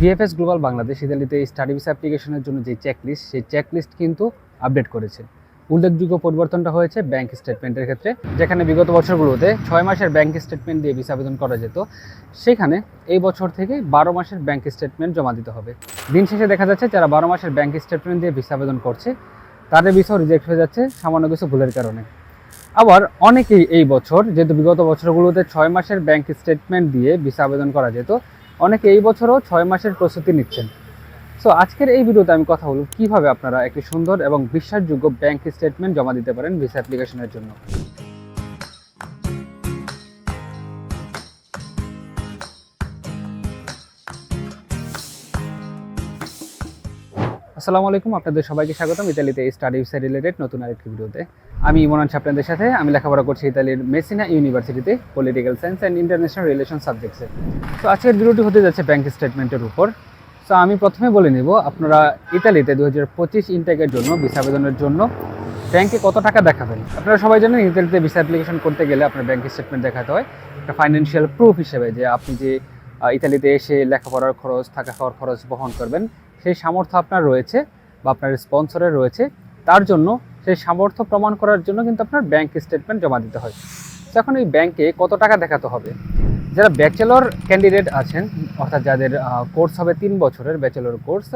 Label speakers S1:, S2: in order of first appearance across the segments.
S1: BFS global Bangladesh ইতালিতে study visa অ্যাপ্লিকেশনের জন্য যে চেকলিস্ট সেই চেকলিস্ট কিন্তু আপডেট করেছে। উল্লেখযোগ্য পরিবর্তনটা হয়েছে ব্যাংক স্টেটমেন্টের ক্ষেত্রে, যেখানে বিগত বছরগুলোতে ছয় মাসের ব্যাংক স্টেটমেন্ট দিয়ে ভিসা আবেদন করা যেত। সেখানে এই বছর থেকে বারো মাসের ব্যাংক স্টেটমেন্ট জমা দিতে হবে। দিন শেষে দেখা যাচ্ছে যারা বারো মাসের ব্যাংক স্টেটমেন্ট দিয়ে ভিসা আবেদন করছে, তাদের ভিসাও রিজেক্ট হয়ে যাচ্ছে সামান্য কিছু ভুলের কারণে। আবার অনেকেই এই বছর, যেহেতু বিগত বছরগুলোতে ছয় মাসের ব্যাংক স্টেটমেন্ট দিয়ে ভিসা আবেদন করা যেত অনেকে এই বছরও ছয় মাসের প্রস্তুতি নিচ্ছেন। সো আজকের এই ভিডিওতে আমি কথা বলব কীভাবে আপনারা একটি সুন্দর এবং বিশ্বাসযোগ্য ব্যাংক স্টেটমেন্ট জমা দিতে পারেন ভিসা অ্যাপ্লিকেশনের জন্য। আসসালামু আলাইকুম, আপনাদের সবাইকে স্বাগতম ইতালিতে স্টাডি ভিসা রিলেটেড নতুন আরেকটি ভিডিওতে। আমি ইমরান শাহ আপনাদের সাথে, আমি লেখাপড়া করছি ইতালির মেসিনা ইউনিভার্সিটিতে political science and international relation সাবজেক্টসে তো আজকের ভিডিওটি হতে যাচ্ছে ব্যাংক স্টেটমেন্টের উপর। সো আমি প্রথমে বলে নিব, আপনারা ইতালিতে দু হাজার পঁচিশ ইনটেকের জন্য ভিসা আবেদনের জন্য ব্যাংকে কত টাকা দেখাবেন? আপনারা সবাই জানেন, ইতালিতে ভিসা অ্যাপ্লিকেশন করতে গেলে আপনার ব্যাংক স্টেটমেন্ট দেখাতে হয়। একটা ফাইন্যান্সিয়াল প্রুফ হিসেবে যে আপনি যে ইতালিতে এসে লেখাপড়ার খরচ, থাকা খাওয়ার খরচ বহন করবেন সেই সামর্থ্য আপনার রয়েছে বা আপনার স্পন্সরের রয়েছে, তার জন্য সেই সামর্থ্য প্রমাণ করার জন্য কিন্তু আপনার ব্যাংক স্টেটমেন্ট জমা দিতে হয়। তো এখন এই ব্যাংকে কত টাকা দেখাতে হবে? যারা ব্যাচেলর ক্যান্ডিডেট আছেন, অর্থাৎ যাদের কোর্স হবে তিন বছরের ব্যাচেলর কোর্স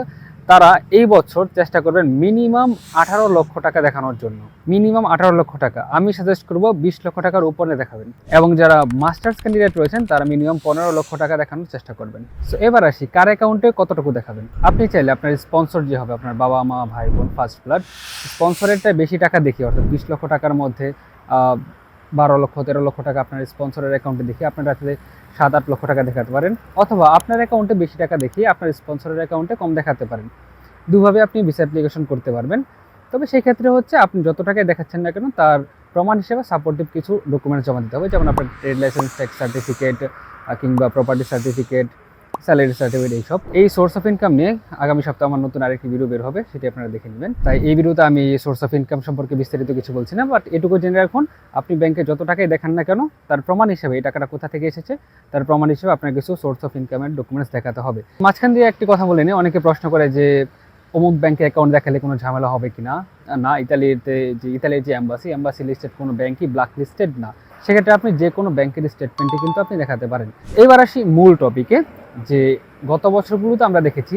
S1: তারা এই বছর চেষ্টা করবেন মিনিমাম আঠারো লক্ষ টাকা দেখানোর জন্য। মিনিমাম আঠারো লক্ষ টাকা। আমি সাজেস্ট করব বিশ লক্ষ টাকার উপরে দেখাবেন। এবং যারা মাস্টার্স ক্যান্ডিডেট রয়েছেন, তারা মিনিমাম পনেরো লক্ষ টাকা দেখানোর চেষ্টা করবেন। সো এবার আসি, কার অ্যাকাউন্টে কতটুকু দেখাবেন? আপনি চাইলে আপনার স্পন্সর যে হবে, আপনার বাবা মা, ভাই বোন ফার্স্ট ব্লাড স্পন্সরেরটা বেশি টাকা দেখি, অর্থাৎ বিশ লক্ষ টাকার মধ্যে বারো লক্ষ, তেরো লক্ষ টাকা আপনার স্পন্সরের অ্যাকাউন্টে দেখি আপনার রাত্রে সাত আট লক্ষ টাকা দেখাতে পারেন। অথবা আপনার অ্যাকাউন্টে বেশি টাকা দেখিয়ে আপনার স্পন্সরের অ্যাকাউন্টে কম দেখাতে পারেন। দুভাবে আপনি ভিসা অ্যাপ্লিকেশন করতে পারবেন। তবে সেই ক্ষেত্রে হচ্ছে আপনি যত টাকায় দেখাচ্ছেন না কেন, তার প্রমাণ হিসেবে সাপোর্টিভ কিছু ডকুমেন্টস জমা দিতে হবে। যেমন আপনার ট্রেড লাইসেন্স ট্যাক্স সার্টিফিকেট কিংবা প্রপার্টি সার্টিফিকেট স্যালারি সার্টিফিকেট এইসব এই সোর্স অফ ইনকাম নিয়ে আগামী সপ্তাহে আমার নতুন আরেকটি ভিডিও বের হবে, সেটি আপনারা দেখে নেবেন। তাই এই ভিডিওতে আমি এই সোর্স অফ ইনকাম সম্পর্কে বিস্তারিত কিছু বলছি না বাট এটুকু জেনে রাখুন, আপনি ব্যাংকে যত টাকাই দেখান না কেন, তার প্রমাণ হিসেবে এই টাকাটা কোথা থেকে এসেছে, তার প্রমাণ হিসেবে আপনার কিছু সোর্স অফ ইনকামের ডকুমেন্টস দেখাতে হবে। মাঝখান দিয়ে একটি কথা বলে নিই, অনেকে প্রশ্ন করে যে, অমুক ব্যাংকে অ্যাকাউন্ট দেখালে কোনো ঝামেলা হবে কিনা? না, ইতালিতে যে ইতালির যে অ্যাম্বাসি অ্যাম্বাসি লিস্টেড কোনো ব্যাংকই ব্ল্যাক লিস্টেড না। সেক্ষেত্রে আপনি যে কোনো ব্যাংকের স্টেটমেন্টই কিন্তু আপনি দেখাতে পারেন। এবার আসি মূল টপিকে যে গত বছরগুলোতে আমরা দেখেছি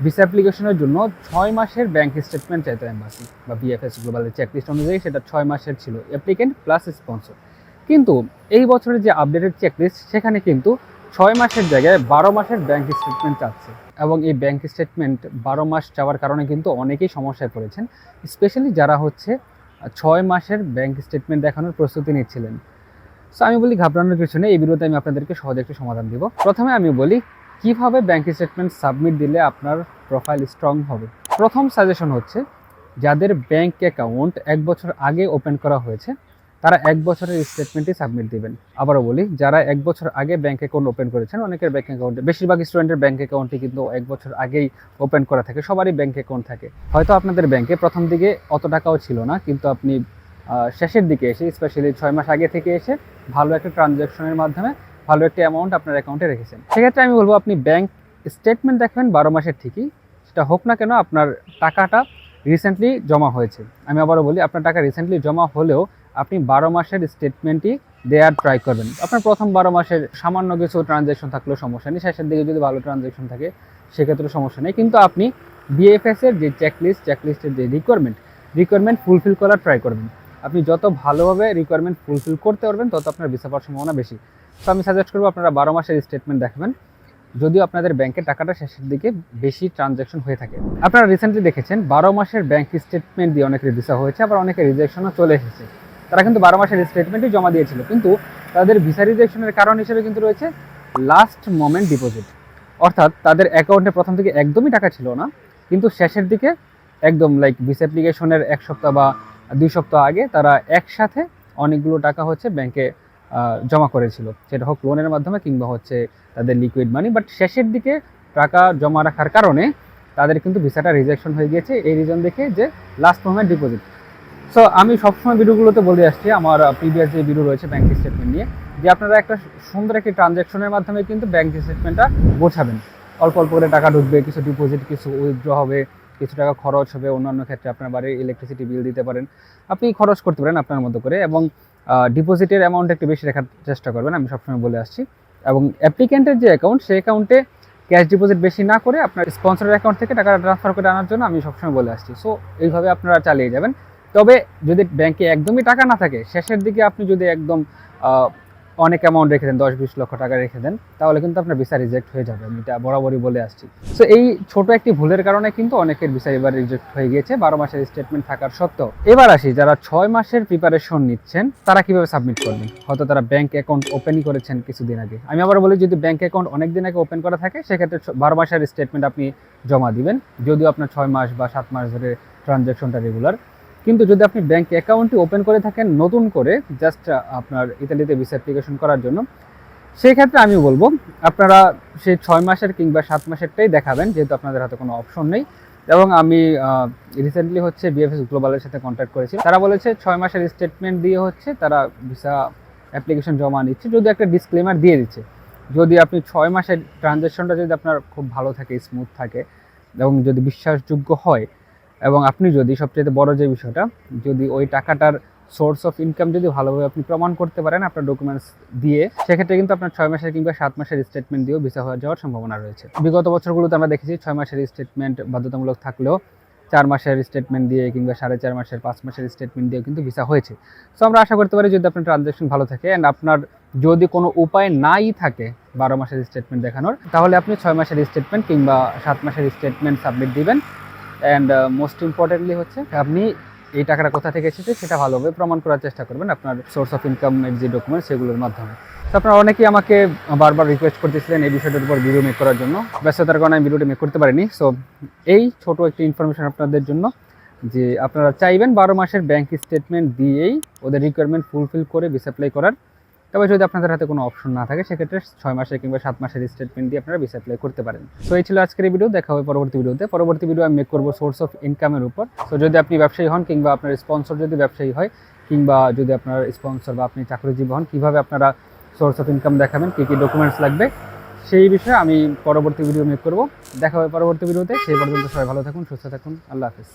S1: ভিসা অ্যাপ্লিকেশনের জন্য ছয় মাসের ব্যাংক স্টেটমেন্ট চাইতো অ্যাম্বাসি বা বিএফএস গ্লোবালের চেকলিস্ট অনুযায়ী সেটা ছয় মাসের ছিল অ্যাপ্লিকেন্ট প্লাস স্পন্সর কিন্তু এই বছরের যে আপডেটেড চেকলিস্ট সেখানে কিন্তু ছয় মাসের জায়গায় বারো মাসের ব্যাংক স্টেটমেন্ট চাচ্ছে এবং এই ব্যাংক স্টেটমেন্ট বারো মাস চাওয়ার কারণে কিন্তু অনেকেই সমস্যায় পড়েছেন স্পেশালি যারা হচ্ছে ছয় মাসের ব্যাংক স্টেটমেন্ট দেখানোর প্রস্তুতি নিচ্ছিলেন। সো আমি বলি ঘাবড়ানোর কিছু নেই, এই ভিডিওতে আমি আপনাদেরকে সহজে একটু সমাধান দিব। প্রথমে আমি বলি কীভাবে ব্যাংক স্টেটমেন্ট সাবমিট দিলে আপনার প্রোফাইল স্ট্রং হবে। প্রথম সাজেশন হচ্ছে, যাদের ব্যাংক অ্যাকাউন্ট এক বছর আগে ওপেন করা হয়েছে, তারা এক বছরের স্টেটমেন্টই সাবমিট দিবেন। আবারও বলি, যারা এক বছর আগে ব্যাংক অ্যাকাউন্ট ওপেন করেছেন, অনেকের ব্যাংক অ্যাকাউন্টে বেশিরভাগ স্টুডেন্টের ব্যাংক অ্যাকাউন্টে কিন্তু এক বছর আগেই ওপেন করা থাকে, সবারই ব্যাংক অ্যাকাউন্ট থাকে। হয়তো আপনাদের ব্যাংকে প্রথম দিকে অত টাকাও ছিল না, কিন্তু আপনি শেষের দিকে এসে স্পেশালি ছয় মাস আগে থেকে এসে ভালো একটা ট্রানজ্যাকশনের মাধ্যমে ভালো একটা অ্যামাউন্ট আপনার অ্যাকাউন্টে রেখেছেন। সেক্ষেত্রে আমি বলব, আপনি ব্যাংক স্টেটমেন্ট দেখবেন বারো মাসের ঠিকই। সেটা হোক না কেন, আপনার টাকাটা রিসেন্টলি জমা হয়েছে। আমি আবারও বলি, আপনার টাকা রিসেন্টলি জমা হলেও আপনি বারো মাসের স্টেটমেন্টই দেওয়ার ট্রাই করবেন। আপনার প্রথম বারো মাসের সামান্য কিছু ট্রানজ্যাকশন থাকলেও সমস্যা নেই। শেষের দিকে যদি ভালো ট্রানজ্যাকশন থাকে সেক্ষেত্রে সমস্যা নেই। কিন্তু আপনি বিএফএস এর যে চেকলিস্ট চেকলিস্টের যে রিকোয়ারমেন্ট রিকোয়ারমেন্ট ফুলফিল করার ট্রাই করবেন। আপনি যত ভালোভাবে রিকোয়ারমেন্ট ফুলফিল করতে পারবেন, তত আপনার ভিসা পাওয়ার সম্ভাবনা বেশি। তো আমি সাজেস্ট করব আপনারা বারো মাসের স্টেটমেন্ট দেখাবেন। যদিও আপনাদের ব্যাংকের টাকাটা শেষের দিকে বেশি ট্রানজ্যাকশন হয়ে থাকে। আপনারা রিসেন্টলি দেখেছেন, বারো মাসের ব্যাংক স্টেটমেন্ট দিয়ে অনেকের ভিসা হয়েছে, আবার অনেকের রিজেকশনও চলে এসেছে। তারা কিন্তু বারো মাসের স্টেটমেন্টই জমা দিয়েছিল। কিন্তু তাদের ভিসা রিজেকশনের কারণ হিসেবে কিন্তু রয়েছে লাস্ট মোমেন্ট ডিপোজিট অর্থাৎ তাদের অ্যাকাউন্টে প্রথম থেকে একদমই টাকা ছিল না, কিন্তু শেষের দিকে একদম লাইক ভিসা অ্যাপ্লিকেশনের এক সপ্তাহ বা দুই সপ্তাহ আগে তারা একসাথে অনেকগুলো টাকা হচ্ছে ব্যাংকে জমা করেছিল। সেটা হোক লোনের মাধ্যমে কিংবা হচ্ছে তাদের লিকুইড মানি বাট শেষের দিকে টাকা জমা রাখার কারণে তাদের কিন্তু ভিসাটা রিজেকশন হয়ে গিয়েছে। এই রিজন দেখে যে লাস্ট মোমেন্ট ডিপোজিট সো আমি সবসময় ভিডিওগুলোতে বলে আসছি, আমার প্রিভিয়াস যে ভিডিও রয়েছে ব্যাংক স্টেটমেন্ট নিয়ে, যে আপনারা একটা সুন্দর একটি ট্রানজ্যাকশনের মাধ্যমে কিন্তু ব্যাংক স্টেটমেন্টটা গোছাবেন। অল্প অল্প করে টাকা ঢুকবে, কিছু ডিপোজিট কিছু উইথড্র হবে কিছু টাকা খরচ হবে, অন্যান্য ক্ষেত্রে আপনার বাড়ির ইলেকট্রিসিটি বিল দিতে পারেন। আপনি খরচ করতে পারেন আপনার মতো করে এবং ডিপোজিটের অ্যামাউন্ট একটু বেশি রাখার চেষ্টা করবেন, আমি সবসময় বলে আসছি। এবং অ্যাপ্লিক্যান্টের যে অ্যাকাউন্ট সেই অ্যাকাউন্টে ক্যাশ ডিপোজিট বেশি না করে আপনার স্পন্সরের অ্যাকাউন্ট থেকে টাকা ট্রান্সফার করে আনার জন্য আমি সবসময় বলে আসছি। সো এইভাবে আপনারা চালিয়ে যাবেন। তবে যদি ব্যাংকে একদমই টাকা না থাকে, শেষের দিকে আপনি যদি একদম অনেক অ্যামাউন্ট রেখে দেন, দশ বিশ লক্ষ টাকা রেখে দেন, তাহলে কিন্তু আপনার ভিসা রিজেক্ট হয়ে যাবে, আমি এটা বরাবরই বলে আসছি। সো এই ছোট একটি ভুলের কারণে কিন্তু অনেকের ভিসা এবার রিজেক্ট হয়ে গিয়েছে, বারো মাসের স্টেটমেন্ট থাকার সত্ত্বেও। এবার আসি, যারা ছয় মাসের প্রিপারেশন নিচ্ছেন, তারা কীভাবে সাবমিট করবেন? হয়তো তারা ব্যাংক অ্যাকাউন্ট ওপেনই করেছেন কিছুদিন আগে। আমি আবার বলি, যদি ব্যাংক অ্যাকাউন্ট অনেক দিন আগে ওপেন করা থাকে, সেক্ষেত্রে বারো মাসের স্টেটমেন্ট আপনি জমা দিবেন, যদিও আপনার ছয় মাস বা সাত মাস ধরে ট্রানজ্যাকশনটা রেগুলার কিন্তু যদি আপনি ব্যাংক অ্যাকাউন্টটি ওপেন করে থাকেন নতুন করে জাস্ট আপনার ইতালিতে ভিসা অ্যাপ্লিকেশন করার জন্য সেই ক্ষেত্রে আমি বলব, আপনারা সেই ছয় মাসের কিংবা সাত মাসেরটাই দেখাবেন, যেহেতু আপনাদের হাতে কোনো অপশন নেই। এবং আমি রিসেন্টলি হচ্ছে বিএফএস গ্লোবালের সাথে কন্ট্যাক্ট করেছি তারা বলেছে ছয় মাসের স্টেটমেন্ট দিয়ে হচ্ছে তারা ভিসা অ্যাপ্লিকেশন জমা নিচ্ছে। যদি একটা ডিসক্লেমার দিয়ে দিচ্ছে, যদি আপনি ছয় মাসের ট্রানজ্যাকশনটা যদি আপনার খুব ভালো থাকে স্মুথ থাকে, এবং যদি বিশ্বাসযোগ্য হয় এবং আপনি যদি সবচেয়ে বড় যে বিষয়টা, যদি ওই টাকাটার সোর্স অফ ইনকাম যদি ভালোভাবে আপনি প্রমাণ করতে পারেন আপনার ডকুমেন্টস দিয়ে, সেক্ষেত্রে কিন্তু আপনার ছয় মাসের কিংবা সাত মাসের স্টেটমেন্ট দিয়েও ভিসা হয়ে যাওয়ার সম্ভাবনা রয়েছে। বিগত বছরগুলোতে আমরা দেখেছি ছয় মাসের স্টেটমেন্ট বাধ্যতামূলক থাকলেও চার মাসের স্টেটমেন্ট দিয়ে কিংবা সাড়ে চার মাসের পাঁচ মাসের স্টেটমেন্ট দিয়েও কিন্তু ভিসা হয়েছে। সো আমরা আশা করতে পারি যদি আপনার ট্রানজ্যাকশন ভালো থাকে অ্যান্ড আপনার যদি কোনো উপায় নাই থাকে বারো মাসের স্টেটমেন্ট দেখানোর, তাহলে আপনি ছয় মাসের স্টেটমেন্ট কিংবা সাত মাসের স্টেটমেন্ট সাবমিট দিবেন। অ্যান্ড মোস্ট ইম্পর্টেন্টলি হচ্ছে আপনি এই টাকাটা কোথা থেকে এসেছে সেটা ভালোভাবে প্রমাণ করার চেষ্টা করবেন আপনার সোর্স অফ ইনকামের যে ডকুমেন্ট সেগুলোর মাধ্যমে। আপনারা অনেকেই আমাকে বারবার রিকোয়েস্ট করতেছিলেন এই বিষয়টার উপর ভিডিও মেক করার জন্য। ব্যস্ততার কারণে আমি ভিডিওটা মেক করতে পারিনি। সো এই ছোট একটি ইনফরমেশন আপনাদের জন্য যে আপনারা চাইবেন বারো মাসের ব্যাংক স্টেটমেন্ট দিয়েই ওদের রিকোয়ারমেন্ট ফুলফিল করে ভিসা অ্যাপ্লাই করার তবে যদি আপনাদের হাতে কোনো অপশন না থাকে, সেক্ষেত্রে ছয় মাসের কিংবা সাত মাসের স্টেটমেন্ট দিয়ে আপনারা ভিসা অ্যাপ্লাই করতে পারেন। সো এই ছিল আজকের ভিডিও দেখা হবে পরবর্তী ভিডিওতে পরবর্তী ভিডিও আমি মেক করব সোর্স অফ ইনকামের উপর। সো যদি আপনি ব্যবসায়ী হন কিংবা আপনার স্পন্সর যদি ব্যবসায়ী হয়, কিংবা যদি আপনার স্পন্সর বা আপনি চাকরিজীবী হন, কীভাবে আপনারা সোর্স অফ ইনকাম দেখাবেন, কী কী ডকুমেন্টস লাগবে, সেই বিষয়ে আমি পরবর্তী ভিডিও মেক করব। দেখা হবে পরবর্তী ভিডিওতে সেই পর্যন্ত সবাই ভালো থাকুন, সুস্থ থাকুন। আল্লাহ হাফিজ।